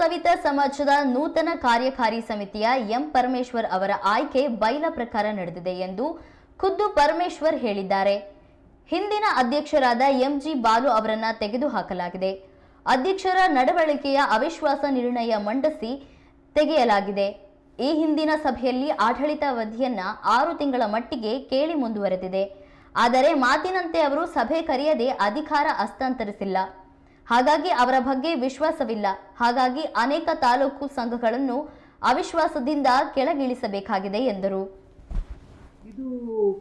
ಸವಿತಾ ಸಮಾಜದ ನೂತನ ಕಾರ್ಯಕಾರಿ ಸಮಿತಿಯ ಎಂ ಪರಮೇಶ್ವರ್ ಅವರ ಆಯ್ಕೆ ಬೈಲ ಪ್ರಕಾರ ನಡೆದಿದೆ ಎಂದು ಖುದ್ದು ಪರಮೇಶ್ವರ್ ಹೇಳಿದ್ದಾರೆ. ಹಿಂದಿನ ಅಧ್ಯಕ್ಷರಾದ ಎಂಜಿ ಬಾಲು ಅವರನ್ನ ತೆಗೆದುಹಾಕಲಾಗಿದೆ. ಅಧ್ಯಕ್ಷರ ನಡವಳಿಕೆಯ ಅವಿಶ್ವಾಸ ನಿರ್ಣಯ ಮಂಡಿಸಿ ತೆಗೆಯಲಾಗಿದೆ. ಈ ಹಿಂದಿನ ಸಭೆಯಲ್ಲಿ ಆಡಳಿತಾವಧಿಯನ್ನ ಆರು ತಿಂಗಳ ಮಟ್ಟಿಗೆ ಕೇಳಿ ಮುಂದುವರೆದಿದೆ. ಆದರೆ ಮಾತಿನಂತೆ ಅವರು ಸಭೆ ಕರೆಯದೆ ಅಧಿಕಾರ ಹಸ್ತಾಂತರಿಸಿಲ್ಲ. ಹಾಗಾಗಿ ಅವರ ಬಗ್ಗೆ ವಿಶ್ವಾಸವಿಲ್ಲ. ಹಾಗಾಗಿ ಅನೇಕ ತಾಲೂಕು ಸಂಘಗಳನ್ನು ಅವಿಶ್ವಾಸದಿಂದ ಕೆಳಗಿಳಿಸಬೇಕಾಗಿದೆ ಎಂದರು. ಇದು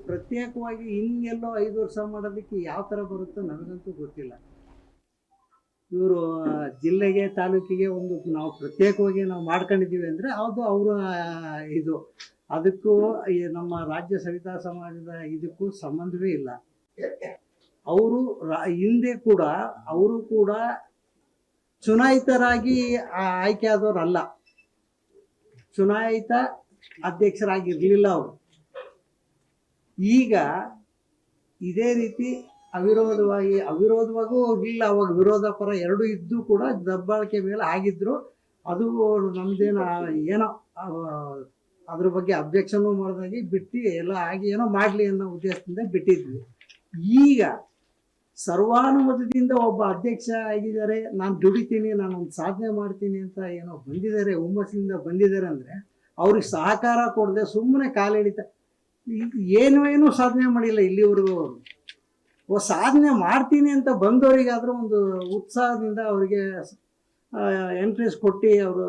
ಪ್ರತ್ಯೇಕವಾಗಿ ಇನ್ನೆಲ್ಲೋ ಐದು ವರ್ಷ ಮಾಡೋದಕ್ಕೆ ಯಾವ ಥರ ಬರುತ್ತೋ ನನಗಂತೂ ಗೊತ್ತಿಲ್ಲ. ಇವರು ಜಿಲ್ಲೆಗೆ, ತಾಲೂಕಿಗೆ ಒಂದು ನಾವು ಪ್ರತ್ಯೇಕವಾಗಿ ನಾವು ಮಾಡ್ಕೊಂಡಿದ್ದೀವಿ ಅಂದರೆ ಅದು ಅವರ ಇದು. ಅದಕ್ಕೂ ನಮ್ಮ ರಾಜ್ಯ ಸವಿತಾ ಸಮಾಜದ ಇದಕ್ಕೂ ಸಂಬಂಧವೇ ಇಲ್ಲ. ಅವರು ಹಿಂದೆ ಕೂಡ, ಅವರು ಕೂಡ ಚುನಾಯಿತರಾಗಿ ಆಯ್ಕೆ ಆದವರಲ್ಲ. ಚುನಾಯಿತ ಅಧ್ಯಕ್ಷರಾಗಿರ್ಲಿಲ್ಲ ಅವರು. ಈಗ ಇದೇ ರೀತಿ ಅವಿರೋಧವಾಗಿ, ಅವಿರೋಧವಾಗೂ ಇಲ್ಲ ಅವಾಗ ವಿರೋಧ ಪರ ಎರಡು ಇದ್ದು ಕೂಡ ದಬ್ಬಾಳಿಕೆ ಮೇಲೆ ಆಗಿದ್ರು. ಅದು ನಮ್ದೇನು ಏನೋ ಅದ್ರ ಬಗ್ಗೆ ಅಬ್ಜೆಕ್ಷನು ಮಾಡಿದಾಗಿ ಬಿಟ್ಟು ಎಲ್ಲ ಆಗಿ ಏನೋ ಮಾಡಲಿ ಅನ್ನೋ ಉದ್ದೇಶದಿಂದ ಬಿಟ್ಟಿದ್ವಿ. ಈಗ ಸರ್ವಾನುಮತದಿಂದ ಒಬ್ಬ ಅಧ್ಯಕ್ಷ ಆಗಿದ್ದಾರೆ ನಾನು ದುಡಿತೀನಿ ನಾನು ಒಂದು ಸಾಧನೆ ಮಾಡ್ತೀನಿ ಅಂತ ಏನೋ ಬಂದಿದ್ದಾರೆ, ಹುಮ್ಮಸ್ಸಿನಿಂದ ಬಂದಿದ್ದಾರೆ ಅಂದರೆ ಅವ್ರಿಗೆ ಸಹಕಾರ ಕೊಡದೆ ಸುಮ್ಮನೆ ಕಾಲಿಡಿತ ಏನು ಏನೂ ಸಾಧನೆ ಮಾಡಿಲ್ಲ ಇಲ್ಲಿವರೆಗೂ ಅವರು. ಸಾಧನೆ ಮಾಡ್ತೀನಿ ಅಂತ ಬಂದವರಿಗಾದರೂ ಒಂದು ಉತ್ಸಾಹದಿಂದ ಅವರಿಗೆ ಎಂಟ್ರೀಸ್ ಕೊಟ್ಟು ಅವರು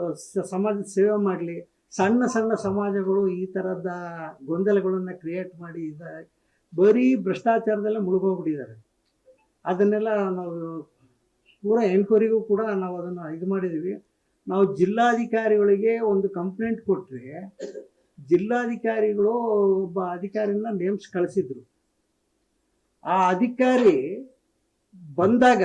ಸಮಾಜದ ಸೇವೆ ಮಾಡಲಿ. ಸಣ್ಣ ಸಣ್ಣ ಸಮಾಜಗಳು ಈ ಥರದ ಗೊಂದಲಗಳನ್ನು ಕ್ರಿಯೇಟ್ ಮಾಡಿ ಬರೀ ಭ್ರಷ್ಟಾಚಾರದಲ್ಲೇ ಮುಳುಗೋಗ್ಬಿಟ್ಟಿದ್ದಾರೆ ಅದನ್ನೆಲ್ಲ ನಾವು ಪೂರಾ ಎನ್ಕ್ವೈರಿಗೂ ಕೂಡ ನಾವು ಅದನ್ನು ಇದು ಮಾಡಿದ್ದೀವಿ. ನಾವು ಜಿಲ್ಲಾಧಿಕಾರಿಗಳಿಗೆ ಒಂದು ಕಂಪ್ಲೇಂಟ್ ಕೊಟ್ಟರೆ ಜಿಲ್ಲಾಧಿಕಾರಿಗಳು ಒಬ್ಬ ಅಧಿಕಾರಿನ ನೇಮ್ಸ್ ಕಳಿಸಿದ್ರು. ಆ ಅಧಿಕಾರಿ ಬಂದಾಗ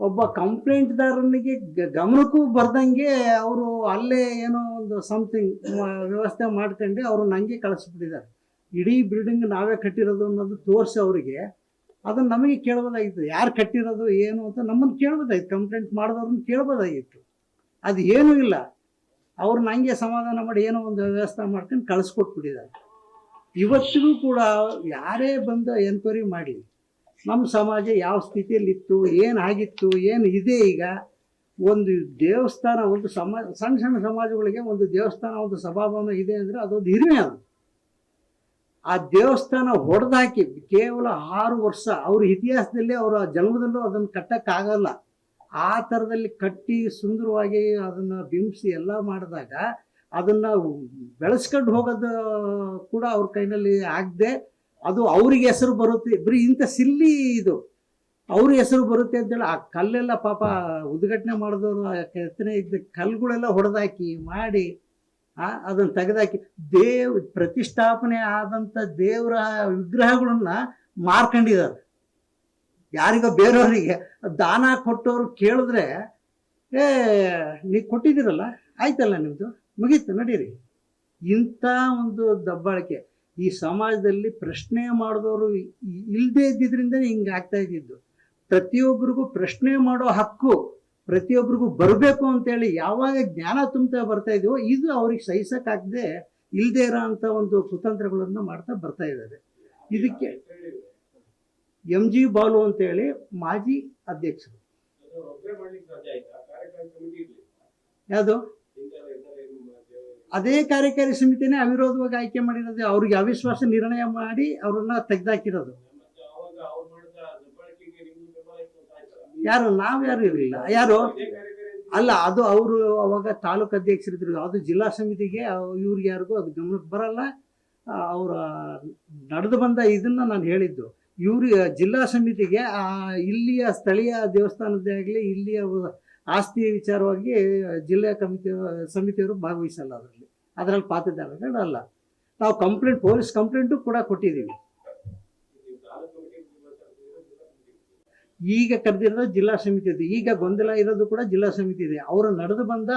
ಒಬ್ಬ ಕಂಪ್ಲೇಂಟ್ದಾರನಿಗೆ ಗಮನಕ್ಕೂ ಬರ್ದಂಗೆ ಅವರು ಅಲ್ಲೇ ಏನೋ ಒಂದು ಸಮಥಿಂಗ್ ವ್ಯವಸ್ಥೆ ಮಾಡ್ಕೊಂಡು ಅವರು ನಂಗೆ ಕಳಿಸ್ಬಿಟ್ಟಿದ್ದಾರೆ. ಇಡೀ ಬಿಲ್ಡಿಂಗ್ ನಾವೇ ಕಟ್ಟಿರೋದು ಅನ್ನೋದು ತೋರಿಸಿ ಅವರಿಗೆ ಅದನ್ನು ನಮಗೆ ಕೇಳ್ಬೋದಾಗಿತ್ತು. ಯಾರು ಕಟ್ಟಿರೋದು, ಏನು ಅಂತ ನಮ್ಮನ್ನು ಕೇಳ್ಬೋದಾಗಿತ್ತು. ಕಂಪ್ಲೇಂಟ್ ಮಾಡಿದವ್ರನ್ನ ಕೇಳ್ಬೋದಾಗಿತ್ತು. ಅದು ಏನೂ ಇಲ್ಲ. ಅವ್ರನ್ನ ಹಂಗೆ ಸಮಾಧಾನ ಮಾಡಿ ಏನೋ ಒಂದು ವ್ಯವಸ್ಥೆ ಮಾಡ್ಕೊಂಡು ಕಳಿಸ್ಕೊಟ್ಬಿಟ್ಟಿದ್ದಾರೆ. ಇವತ್ತಿಗೂ ಕೂಡ ಯಾರೇ ಬಂದು ಎನ್ಕ್ವೈರಿ ಮಾಡಲಿ ನಮ್ಮ ಸಮಾಜ ಯಾವ ಸ್ಥಿತಿಯಲ್ಲಿತ್ತು ಏನಾಗಿತ್ತು ಏನು ಇದೆ ಈಗ, ಒಂದು ದೇವಸ್ಥಾನ, ಒಂದು ಸಮಾಜ ಸಣ್ಣ ಸಣ್ಣ ಸಮಾಜಗಳಿಗೆ ಒಂದು ದೇವಸ್ಥಾನ, ಒಂದು ಸಭಾಭವನ ಇದೆ ಅಂದರೆ ಅದೊಂದು ಹಿರಿಮೆ ಅದು. ಆ ದೇವಸ್ಥಾನ ಹೊಡೆದಾಕಿ ಕೇವಲ ಆರು ವರ್ಷ, ಅವ್ರ ಇತಿಹಾಸದಲ್ಲಿ ಅವರ ಜನ್ಮದಲ್ಲೂ ಅದನ್ನು ಕಟ್ಟಕ್ಕಾಗಲ್ಲ. ಆ ಥರದಲ್ಲಿ ಕಟ್ಟಿ ಸುಂದರವಾಗಿ ಅದನ್ನು ಬಿಂಬಿಸಿ ಎಲ್ಲ ಮಾಡಿದಾಗ ಅದನ್ನು ಬೆಳೆಸ್ಕೊಂಡು ಹೋಗೋದು ಕೂಡ ಅವ್ರ ಕೈನಲ್ಲಿ ಆಗದೆ ಅದು ಅವ್ರಿಗೆ ಹೆಸರು ಬರುತ್ತೆ. ಬರೀ ಇಂಥ ಸಿಲ್ಲಿ ಇದು. ಅವ್ರ ಹೆಸರು ಬರುತ್ತೆ ಅಂತೇಳಿ ಆ ಕಲ್ಲೆಲ್ಲ ಪಾಪ ಉದ್ಘಾಟನೆ ಮಾಡಿದವರು ಕೆತ್ತನೆ ಇದ್ದ ಕಲ್ಲುಗಳೆಲ್ಲ ಹೊಡೆದಾಕಿ ಮಾಡಿ ಆ, ಅದನ್ನು ತೆಗೆದಾಕಿ ದೇವ್ ಪ್ರತಿಷ್ಠಾಪನೆ ಆದಂಥ ದೇವರ ವಿಗ್ರಹಗಳನ್ನ ಮಾರ್ಕೊಂಡಿದ್ದಾರೆ. ಯಾರಿಗೋ ಬೇರೆಯವರಿಗೆ ದಾನ ಕೊಟ್ಟವರು ಕೇಳಿದ್ರೆ, ಏ, ನೀವು ಕೊಟ್ಟಿದ್ದೀರಲ್ಲ, ಆಯ್ತಲ್ಲ ನಿಮ್ಮದು ಮುಗೀತು, ನಡೀರಿ. ಇಂಥ ಒಂದು ದಬ್ಬಾಳಿಕೆ. ಈ ಸಮಾಜದಲ್ಲಿ ಪ್ರಶ್ನೆ ಮಾಡಿದವರು ಇಲ್ಲದೇ ಇದ್ದಿದ್ರಿಂದ ಹಿಂಗೆ ಆಗ್ತಾ ಇದ್ದಿದ್ದು. ಪ್ರತಿಯೊಬ್ಬರಿಗೂ ಪ್ರಶ್ನೆ ಮಾಡೋ ಹಕ್ಕು ಪ್ರತಿಯೊಬ್ಬರಿಗೂ ಬರಬೇಕು ಅಂತೇಳಿ ಯಾವಾಗ ಜ್ಞಾನ ತುಂಬ್ತಾ ಬರ್ತಾ ಇದೆಯೋ ಇದು ಅವ್ರಿಗೆ ಸಹಿಸಕ್ಕಾಗದೆ ಇಲ್ಲದೆ ಇರೋ ಅಂಥ ಒಂದು ಕುತಂತ್ರಗಳನ್ನು ಮಾಡ್ತಾ ಬರ್ತಾ ಇದ್ದಾರೆ. ಇದಕ್ಕೆ ಎಂ ಜಿ ಬಾಲು ಅಂತೇಳಿ ಮಾಜಿ ಅಧ್ಯಕ್ಷರು. ಯಾವುದು? ಅದೇ ಕಾರ್ಯಕಾರಿ ಸಮಿತಿನೇ ಅವಿರೋಧವಾಗಿ ಆಯ್ಕೆ ಮಾಡಿರೋದು. ಅವ್ರಿಗೆ ಅವಿಶ್ವಾಸ ನಿರ್ಣಯ ಮಾಡಿ ಅವ್ರನ್ನ ತೆಗೆದಾಕಿರೋದು. ಯಾರು, ನಾವ್ ಯಾರು ಇರಲಿಲ್ಲ. ಯಾರು? ಅಲ್ಲ, ಅದು ಅವರು ಅವಾಗ ತಾಲೂಕು ಅಧ್ಯಕ್ಷರಿದ್ರು. ಅದು ಜಿಲ್ಲಾ ಸಮಿತಿಗೆ ಇವ್ರಿಗೆ ಯಾರಿಗೂ ಅದು ಗಮನಕ್ಕೆ ಬರಲ್ಲ. ಅವರು ನಡೆದು ಬಂದ ಇದನ್ನ ನಾನು ಹೇಳಿದ್ದು. ಇವ್ರಿಗೆ ಜಿಲ್ಲಾ ಸಮಿತಿಗೆ ಇಲ್ಲಿಯ ಸ್ಥಳೀಯ ದೇವಸ್ಥಾನದ್ದೇ ಆಗಲಿ, ಇಲ್ಲಿಯ ಆಸ್ತಿ ವಿಚಾರವಾಗಿ ಜಿಲ್ಲಾ ಕಮಿಟಿ ಸಮಿತಿಯವರು ಭಾಗವಹಿಸಲ್ಲ ಅದರಲ್ಲಿ. ಅದರಲ್ಲಿ ಪಾತ್ರದಾರಗಳಲ್ಲ ನಾವು ಕಂಪ್ಲೇಂಟ್, ಪೊಲೀಸ್ ಕಂಪ್ಲೇಂಟು ಕೂಡ ಕೊಟ್ಟಿದ್ದೀವಿ. ಈಗ ಕರೆದಿರೋದು ಜಿಲ್ಲಾ ಸಮಿತಿ ಇದೆ ಈಗ ಗೊಂದಲ ಇರೋದು ಕೂಡ ಜಿಲ್ಲಾ ಸಮಿತಿ ಇದೆ. ಅವರು ನಡೆದು ಬಂದ